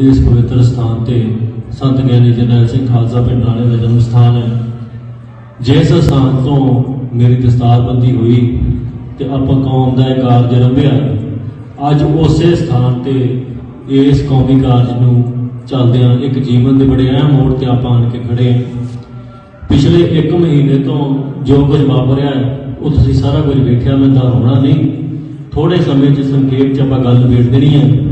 ਇਸ ਪਵਿੱਤਰ ਸਥਾਨ ਤੇ ਸੰਤ ਗਿਆਨੀ ਜਰਨੈਲ ਸਿੰਘ ਖਾਲਸਾ ਪਿੰਡ ਰਾਣੇ ਦਾ ਜਨਮ ਸਥਾਨ ਹੈ। ਜਿਸ ਸਥਾਨ ਤੋਂ ਮੇਰੀ ਦਸਤਾਰਬੰਦੀ ਹੋਈ ਤੇ ਆਪਾਂ ਕੌਮ ਦਾ ਇਹ ਕਾਰਜ ਰੰਭਿਆ ਅੱਜ ਉਸੇ ਸਥਾਨ ਤੇ ਇਸ ਕੌਮੀ ਕਾਰਜ ਨੂੰ ਚੱਲਦਿਆਂ ਇੱਕ ਜੀਵਨ ਦੇ ਬੜੇ ਅਹਿਮ ਮੋੜ ਤੇ ਆਪਾਂ ਆਣ ਕੇ ਖੜੇ ਹਾਂ। ਪਿਛਲੇ 1 ਮਹੀਨੇ ਤੋਂ ਜੋ ਕੁਝ ਵਾਪਰਿਆ ਹੈ, ਉਹ ਤੁਸੀਂ ਸਾਰਾ ਕੁਝ ਵੇਖਿਆ ਮੈਂ ਤਾਂ ਹੋਣਾ ਨਹੀਂ। ਥੋੜੇ ਸਮੇਂ 'ਚ ਸੰਖੇਪ 'ਚ ਆਪਾਂ ਗੱਲ ਵੇਖ ਦੇਣੀ ਹੈ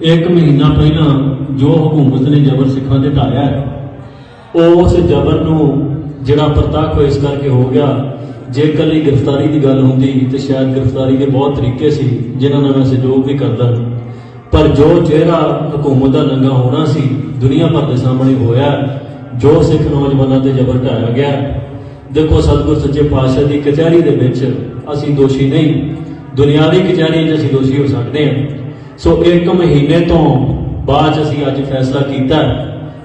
ਇੱਕ ਮਹੀਨਾ ਪਹਿਲਾਂ ਜੋ ਹਕੂਮਤ ਨੇ ਜ਼ਬਰ ਸਿੱਖਾਂ ਤੇ ਢਾਇਆ ਹੈ, ਉਸ ਜ਼ਬਰ ਨੂੰ ਜਿਹੜਾ ਪ੍ਰਤੱਖ ਇਸ ਕਰਕੇ ਹੋ ਗਿਆ ਜੇ ਇਕੱਲੀ ਗ੍ਰਿਫਤਾਰੀ ਦੀ ਗੱਲ ਹੁੰਦੀ ਤੇ ਸ਼ਾਇਦ ਗ੍ਰਿਫਤਾਰੀ ਦੇ ਬਹੁਤ ਤਰੀਕੇ ਸੀ ਜਿਨ੍ਹਾਂ ਨਾਲ ਮੈਂ ਸਹਿਯੋਗ ਵੀ ਕਰਦਾ। ਪਰ ਜੋ ਚਿਹਰਾ ਹਕੂਮਤ ਦਾ ਨੰਗਾ ਹੋਣਾ ਸੀ ਦੁਨੀਆ ਭਰ ਦੇ ਸਾਹਮਣੇ ਹੋਇਆ ਜੋ ਸਿੱਖ ਨੌਜਵਾਨਾਂ ਤੇ ਜ਼ਬਰ ਢਾਇਆ ਗਿਆ। ਦੇਖੋ ਸਤਿਗੁਰ ਸੱਚੇ ਪਾਤਸ਼ਾਹ ਦੀ ਕਚਹਿਰੀ ਦੇ ਵਿੱਚ ਅਸੀਂ ਦੋਸ਼ੀ ਨਹੀਂ ਦੁਨਿਆਵੀ ਕਚਹਿਰੀ 'ਚ ਅਸੀਂ ਦੋਸ਼ੀ ਹੋ ਸਕਦੇ ਹਾਂ। ਸੋ ਇੱਕ ਮਹੀਨੇ ਤੋਂ ਬਾਅਦ ਅਸੀਂ ਅੱਜ ਫੈਸਲਾ ਕੀਤਾ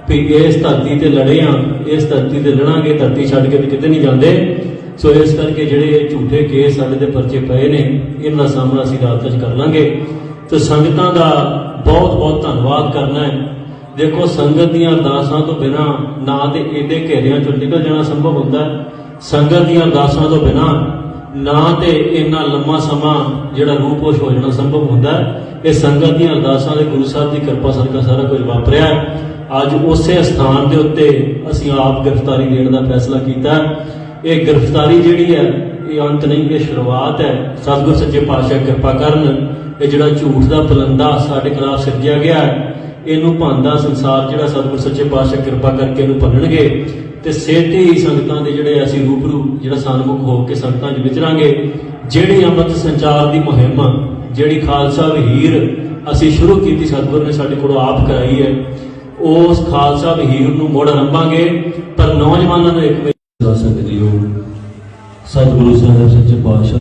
ਵੀ ਇਸ ਧਰਤੀ ਤੇ ਲੜੇ ਆ, ਇਸ ਧਰਤੀ ਤੇ ਲੜਾਂਗੇ, ਧਰਤੀ ਛੱਡ ਕੇ ਵੀ ਕਿਤੇ ਨਹੀਂ ਜਾਂਦੇ। ਸੋ ਇਸ ਕਰਕੇ ਜਿਹੜੇ ਇਹ ਝੂਠੇ ਕੇਸ ਸਾਡੇ ਦੇ ਪਰਚੇ ਪਏ ਨੇ, ਇਹਨਾਂ ਦਾ ਸਾਹਮਣਾ ਅਸੀਂ ਅਦਾਲਤ 'ਚ ਕਰ ਲਾਂਗੇ। ਤੇ ਸੰਗਤਾਂ ਦਾ ਬਹੁਤ ਬਹੁਤ ਧੰਨਵਾਦ ਕਰਨਾ ਹੈ। ਦੇਖੋ, ਸੰਗਤ ਦੀਆਂ ਅਰਦਾਸਾਂ ਤੋਂ ਬਿਨਾ ਨਾ ਤੇ ਏਡੇ ਘੇਰਿਆਂ ਚੋਂ ਨਿਕਲ ਜਾਣਾ ਸੰਭਵ ਹੁੰਦਾ। ਸੰਗਤ ਦੀਆਂ ਅਰਦਾਸਾਂ ਤੋਂ ਬਿਨਾ ਨਾ ਤੇ ਇੰਨਾ ਲੰਮਾ ਸਮਾਂ ਜਿਹੜਾ ਰੂਪੋਸ਼ ਹੋ ਜਾਣਾ ਸੰਭਵ ਹੁੰਦਾ ਇਹ ਸੰਗਤ ਦੀਆਂ ਅਰਦਾਸਾਂ ਦੇ ਗੁਰੂ ਸਾਹਿਬ ਦੀ ਕਿਰਪਾ ਸਦਕਾ ਸਾਰਾ ਕੁਝ ਵਾਪਰਿਆ ਅੱਜ ਉਸੇ ਸਥਾਨ ਦੇ ਉੱਤੇ ਅਸੀਂ ਆਪ ਗ੍ਰਿਫਤਾਰੀ ਦੇਣ ਦਾ ਫੈਸਲਾ ਕੀਤਾ ਇਹ ਗ੍ਰਿਫਤਾਰੀ ਜਿਹੜੀ ਹੈ, ਇਹ ਅੰਤ ਨਹੀਂ, ਇਹ ਸ਼ੁਰੂਆਤ ਹੈ। ਸਤਿਗੁਰ ਸੱਚੇ ਪਾਤਸ਼ਾਹ ਕਿਰਪਾ ਕਰਨ, ਇਹ ਜਿਹੜਾ ਝੂਠ ਦਾ ਪਲੰਦਾ ਸਾਡੇ ਖਿਲਾਫ ਸਿਰਜਿਆ ਗਿਆ ਹੈ, ਇਹਨੂੰ ਭੰਦਾ ਸੰਸਾਰ ਜਿਹੜਾ ਸਤਿਗੁਰ ਸੱਚੇ ਪਾਤਸ਼ਾਹ ਕਿਰਪਾ ਕਰਕੇ ਇਹਨੂੰ ਭੰਨਣਗੇ। ਤੇ ਸੇਤੀ ਸੰਗਤਾਂ ਦੇ ਜਿਹੜੇ ਅਸੀਂ ਰੂਬਰੂ ਜਿਹੜਾ ਸਨਮੁਖ ਹੋ ਕੇ ਸੰਗਤਾਂ 'ਚ ਵਿਚਰਾਂਗੇ, ਜਿਹੜੀ ਅੰਮ੍ਰਿਤ ਸੰਚਾਰ ਦੀ ਮੁਹਿੰਮ ਜਿਹੜੀ ਖਾਲਸਾ ਵਹੀਰ ਅਸੀਂ ਸ਼ੁਰੂ ਕੀਤੀ ਸਤਿਗੁਰ ਨੇ ਸਾਡੇ ਕੋਲ ਆਪ ਕਰਾਈ ਹੈ, ਉਸ ਖਾਲਸਾ ਵਹੀਰ ਨੂੰ ਮੋੜ ਆਰੰਭਾਂਗੇ ਪਰ ਨੌਜਵਾਨਾਂ ਨੂੰ ਇੱਕ ਵਾਰੀ ਦੱਸ ਸਕਦੇ ਹੋ ਸਤਿਗੁਰੂ ਸਾਹਿਬ ਸੱਚੇ ਪਾਤਸ਼ਾਹ